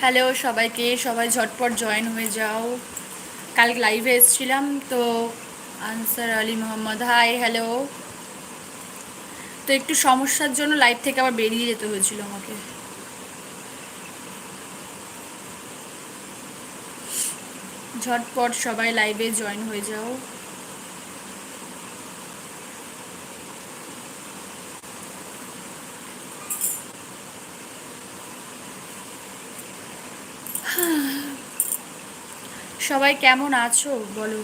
Hello সবাইকে, সবাই ঝটপট জয়েন হয়ে যাও। কাল লাইভে এসেছিলাম, তো আনসার আলী মোহাম্মদ হাই হ্যালো তো একটু সমস্যার জন্য লাইভ থেকে আবার বেরিয়ে যেতে হয়েছিল আমাকে। ঝটপট সবাই লাইভে জয়েন হয়ে যাও। সবাই কেমন আছো? বলো।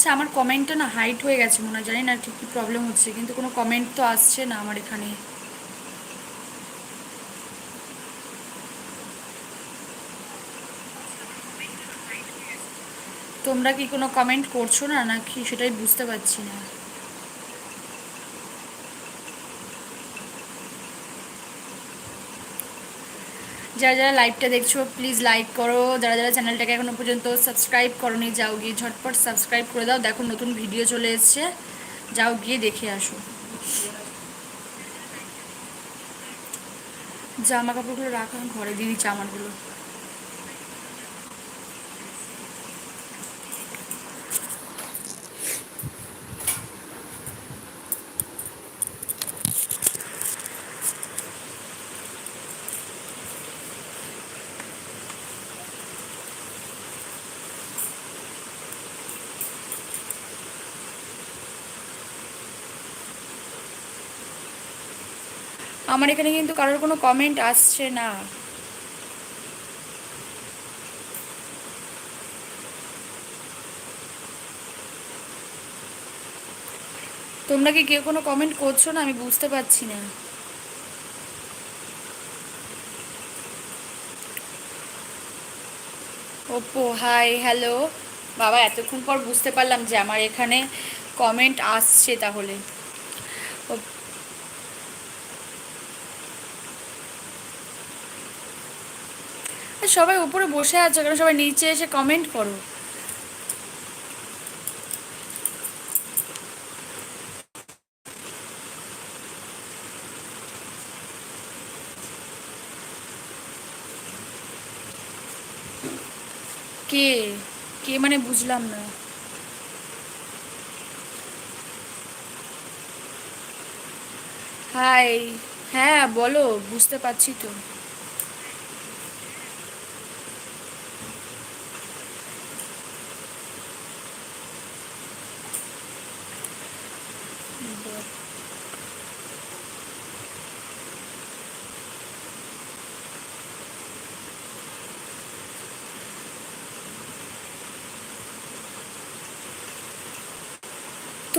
আচ্ছা আমার কমেন্টটা না হাইট হয়ে গেছে মনে হয়, জানি না ঠিক কী প্রবলেম হচ্ছে, কিন্তু কোনো কমেন্ট তো আসছে না আমার এখানে। তোমরা কি কোনো কমেন্ট করছ না, নাকি সেটাই বুঝতে পারছি না? যারা যারা লাইভটা দেখছ প্লিজ লাইক করো। যারা যারা চ্যানেলটাকে এখনও পর্যন্ত সাবস্ক্রাইব করনি, যাও গিয়ে ঝটপট সাবস্ক্রাইব করে দাও। দেখো, নতুন ভিডিও চলে এসছে। যাও গিয়ে দেখে আসো। জামা কাপড়গুলো রাখা ঘরে দিয়ে দিচ্ছি আমারগুলো। আমার এখানে কিন্তু কারোর কোনো কমেন্ট আসছে না। তোমরা কি কেউ কোনো কমেন্ট করছ না? আমি বুঝতে পারছি না। ওপো হাই হ্যালো বাবা, এতক্ষণ পর বুঝতে পারলাম যে আমার এখানে কমেন্ট আসছে তাহলে। সবাই উপরে বসে আছে কারণ সবাই নিচে এসে কমেন্ট করো। কে? কে মানে বুঝলাম না। হাই হ্যাঁ বলো, বুঝতে পারছি তো।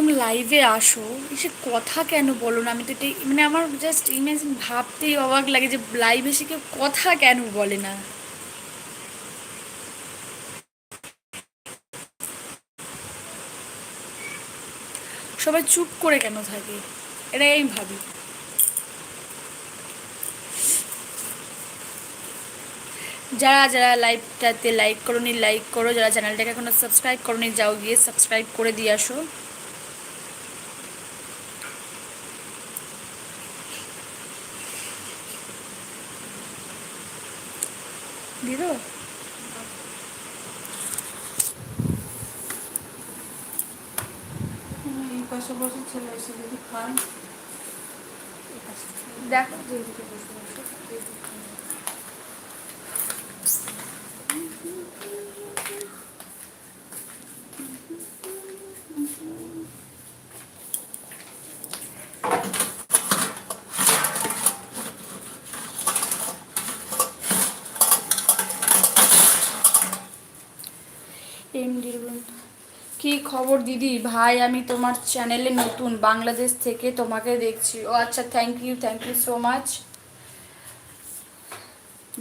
তুমি লাইভে আসো এসে কথা কেন বলো না? আমি তো এটাই মানে আমার জাস্ট ইমেজিন ভাবতেই অবাক লাগে যে লাইভে এসে কেউ কথা কেন বলে না? সবাই চুপ করে কেন থাকে? এটাই আমি ভাবি। যারা যারা লাইভটাতে লাইক করোনি লাইক করো। যারা চ্যানেলটাকে এখনও সাবস্ক্রাইব করোনি, যাও গিয়ে সাবস্ক্রাইব করে দিয়ে আসো। দিদো এই পাশে বসে ছেলে এসে যদি খান দেখো যেদিকে বসে বসে এইদিকে খান। এমডির কি খবর দিদি, ভাই, আমি তোমার চ্যানেলে নতুন, বাংলাদেশ থেকে তোমাকে দেখছি। ও আচ্ছা thank you thank you so much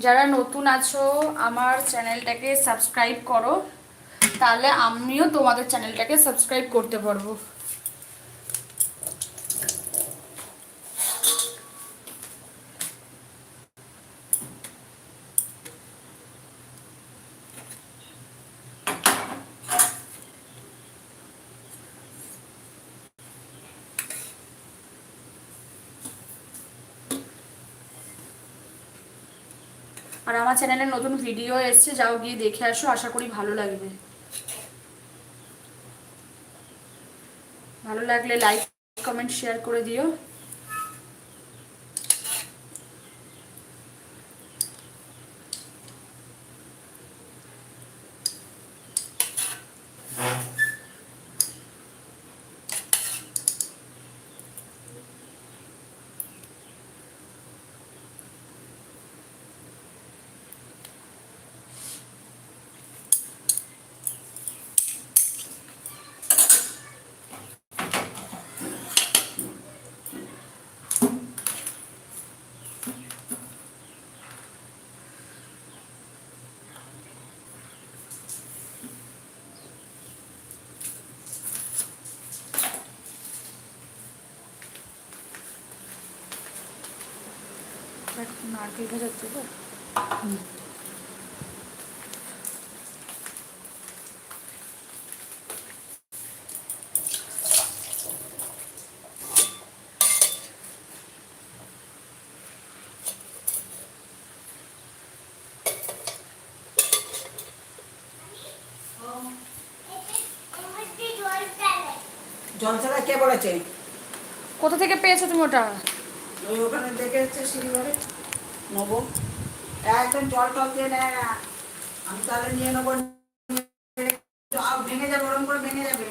যারা নতুন আছো, আমার চ্যানেলটাকে সাবস্ক্রাইব করো, তাহলে আমিও তোমাদের চ্যানেলটাকে সাবস্ক্রাইব করতে পারব। আমার চ্যানেলে নতুন ভিডিও এসছে, যাও গিয়ে দেখে আসো, আশা করি ভালো লাগবে। ভালো লাগলে লাইক কমেন্ট শেয়ার করে দিও। নারকেল ভাজার দেবো জল ছাড়া কে বলেছে? কোথা থেকে পেয়েছ তুমি ওটা? ওই ওখানে দেখে হচ্ছে সিঁড়িঘরে নেব। একদম জল টল দিয়ে নেয়। আমি তাহলে নিয়ে নেব জল ভেঙে যাবে ওরম করে ভেঙে যাবে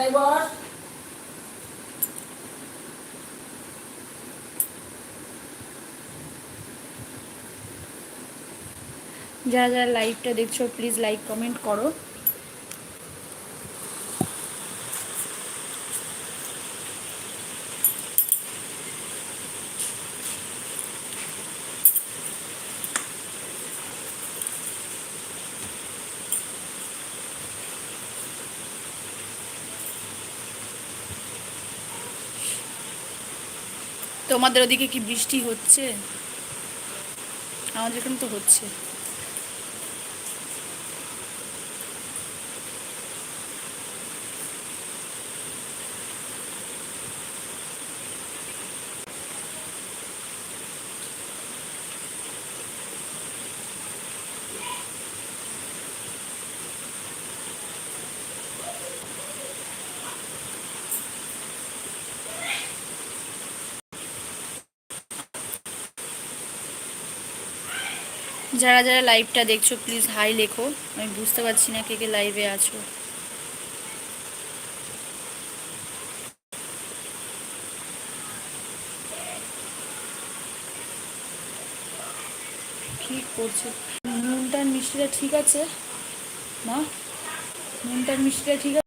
এই বস যারা যারা লাইভটা দেখছ প্লিজ লাইক কমেন্ট করো। তোমাদের ওদিকে কি বৃষ্টি হচ্ছে? আমাদের এখানে তো হচ্ছে। যারা যারা লাইভটা দেখছ প্লিজ হাই লেখো। আমি বুঝতে পারছি না কে কে লাইভে আছো। কি করছে? নুনটার মিষ্টিটা ঠিক আছে? মা, নুনটার মিষ্টিটা ঠিক আছে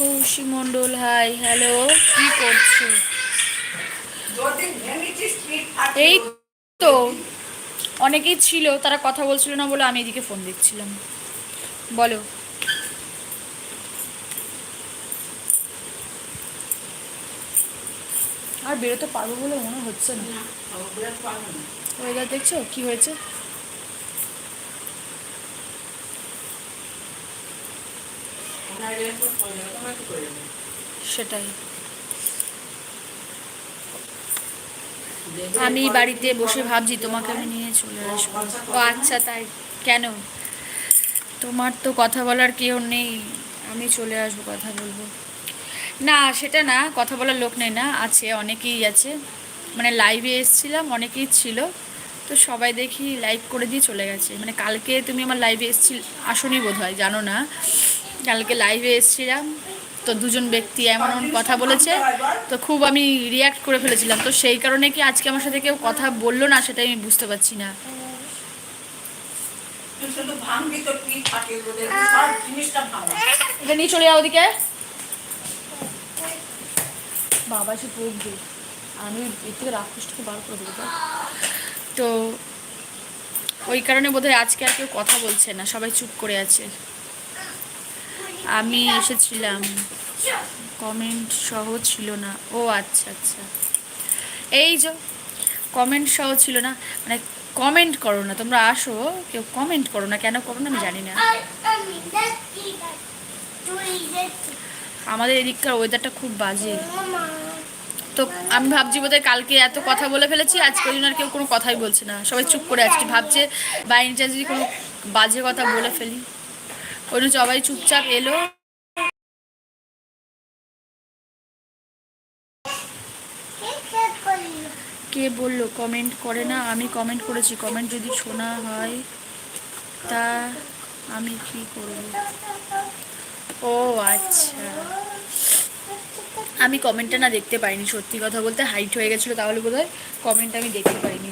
কৌশিক মণ্ডল হাই হ্যালো কি করছ। এই তো অনেকেই ছিল তারা কথা বলছিল না বলে আমি এদিকে ফোন দেখছিলাম বলো। আর বেরোতে পারব বলে মনে হচ্ছে না। ওয়েদার দেখছ? কি হয়েছে ওনার রেনকোট পরে যাবে, তোমার কি করে যাবে? সেটাই। আমি বাড়িতে বসে? ভাবছি তোমাকে আমি নিয়ে চলে আসব। ও? আচ্ছা তাই কেন? তোমার তো কথা বলার কেউ নেই আমি চলে আসব কথা বলব। না সেটা না কথা বলার লোক নেই না আছে অনেকেই আছে। মানে লাইভে এসছিলাম অনেকেই ছিল। তো সবাই দেখি লাইভ করে দিয়ে চলে গেছে। মানে কালকে তুমি আমার লাইভে এসছিল আসনি বোধ হয় জানো না। কালকে লাইভে এসেছিলাম। তো দুজন ব্যক্তি এমন এমন কথা বলেছে। তো খুব আমি রিয়াক্ট করে ফেলেছিলাম। তো সেই কারণে কি আজকে আমার সাথে কেউ কথা বলল না সেটাই আমি বুঝতে পারছি না। নিয়ে চলে যাও ওদিকে। বাবা সে পড়বে আমি এর থেকে রাক্ষসটাকে বার করে দেবো তো ওই কারণে বোধহয় আজকে আর কেউ কথা বলছে না। সবাই চুপ করে আছে। আমি এসেছিলাম। কমেন্ট সহ ছিল না। ও আচ্ছা আচ্ছা। এই যে কমেন্ট সহ ছিল না মানে কমেন্ট করো না, তোমরা আসো, কেউ কমেন্ট করো না, কেন করো না আমি জানি না। আমাদের এদিককার ওয়েদারটা খুব বাজে। তো আমি ভাবছি বোধহয় কালকে এত কথা বলে ফেলেছি আজকে ওই আর কেউ কোনো কথাই বলছে না। সবাই চুপ করে আছে, ভাবছে বাই চান্স যদি কোনো বাজে কথা বলে ফেলি। ওই সবাই চুপচাপ এলো। কে বলল? কমেন্ট করে না। আমি কমেন্ট করেছি। কমেন্ট যদি শোনা হয় তা আমি কি করব? ও আচ্ছা। আমি কমেন্টটা না দেখতে পাইনি সত্যি কথা বলতে। হাইট হয়ে গেছিল তাহলে বোধ হয় কমেন্ট আমি দেখতে পাইনি।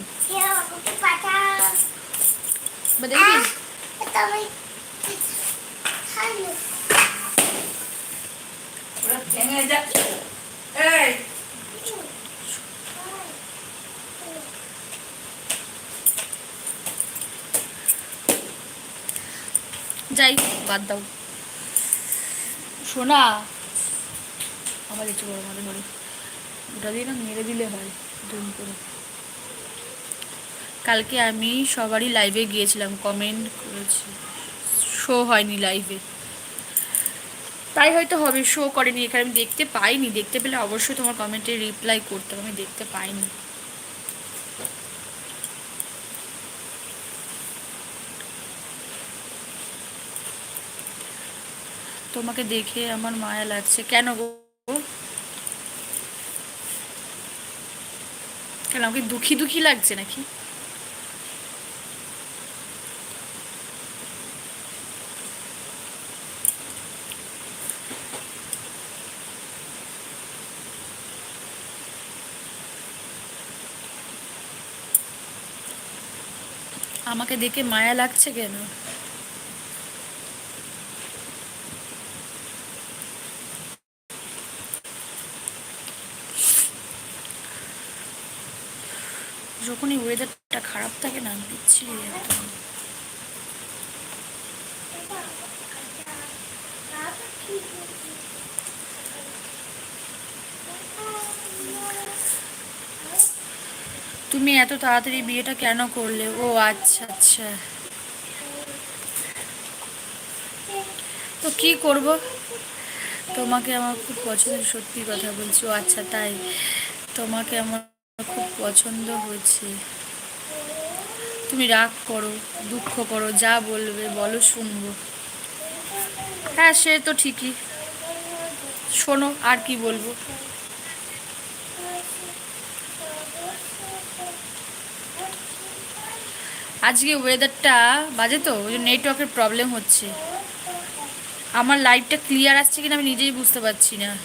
দেখবি? ভেঙে। এই, যাই বাদ দাও। শোনা আমার একটু বড় মারে ধরে ওটা দিয়ে না মেরে দিলে হয় দুম করে। কালকে আমি সবারই লাইভে গিয়েছিলাম কমেন্ট করেছি। শো হয়নি লাইভে তাই হয়তো হবে শো করেনি, এখানে আমি দেখতে পাইনি। দেখতে পেলে অবশ্যই তোমার কমেন্টে রিপ্লাই করতাম আমি দেখতে পাইনি। তোমাকে দেখে আমার মায়া লাগছে। কেন গো? কেন, আমাকে দুঃখী দুঃখী লাগছে নাকি? আমাকে দেখে মায়া লাগছে কেন? যখনই ওয়েদারটা খারাপ থাকে না বিচ্ছিরি একদম তুমি এত তাড়াতাড়ি বিয়েটা কেন করলে? ও আচ্ছা আচ্ছা। তো কি করব? তোমাকে আমার খুব পছন্দ সত্যি কথা বলছি। ও আচ্ছা তাই। তোমাকে আমার খুব পছন্দ হয়েছে। তুমি রাগ করো, দুঃখ করো, যা বলবে বলো, শুনব। হ্যাঁ সে তো ঠিকই। শোনো, আর কি বলব? আজকে ওয়েদারটা বাজে তো, ওই নেটওয়ার্কের প্রবলেম হচ্ছে। আমার লাইভটা ক্লিয়ার আসছে কিনা আমি নিজেই বুঝতে পারছি না।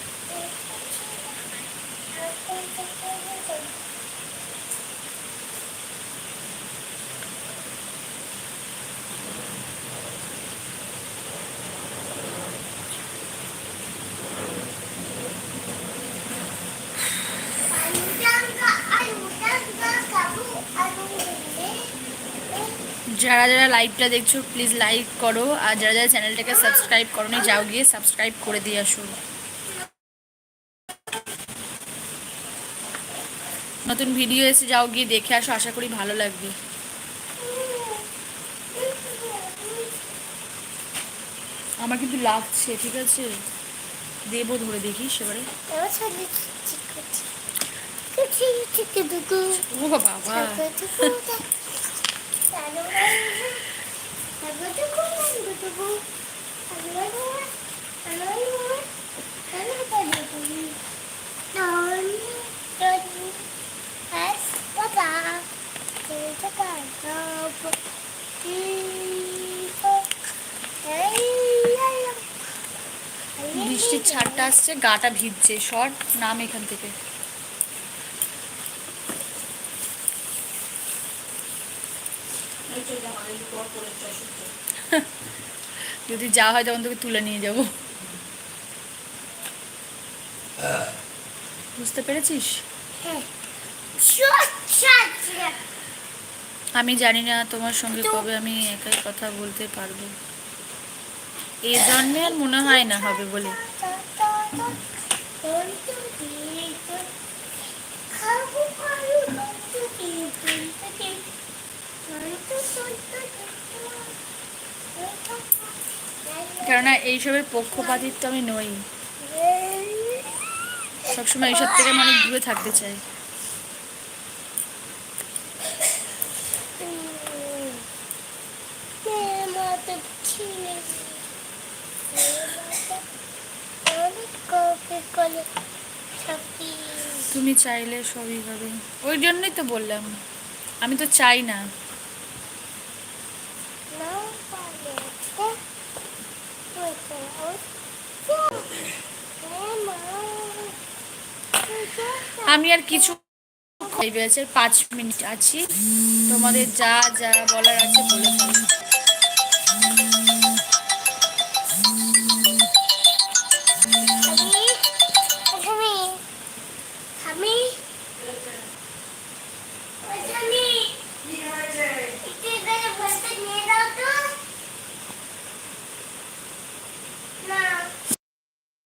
যারা যারা লাইভটা দেখছ প্লিজ লাইক করো। আর যারা যারা চ্যানেলটাকে সাবস্ক্রাইব করো নি যাও গিয়ে সাবস্ক্রাইব করে দিয়ে আসো। নতুন ভিডিও এসে যাও গিয়ে দেখে আসো আশা করি ভালো লাগবে। আমার কিন্তু লাগছে ঠিক আছে? দেবো ধরে দেখি সেবারে। ও বাবা বৃষ্টির ছাড়টা আসছে গাটা ভিজছে। শর্ট নাম এখান থেকে এই তো জামা এই পর পরে চশমা যদি যা হয় তখন তোকে তুলে নিয়ে যাব। বুঝতে পেরেছিস? আমি জানি না তোমার সঙ্গে কবে আমি একাই কথা বলতে পারব। এই জন্মে আর মনে হয় না হবে বলে। কেননা এইসবের পক্ষপাতিত্ব আমি নই। সবসময় এইসব থেকে মানে দূরে থাকতে চাই। তুমি চাইলে সবই হবে। ওই জন্যই তো বললাম। আমি তো চাই না। আমি আর কিছু আছে পাঁচ মিনিট আছি তোমাদের যা যা বলার আছে বলে।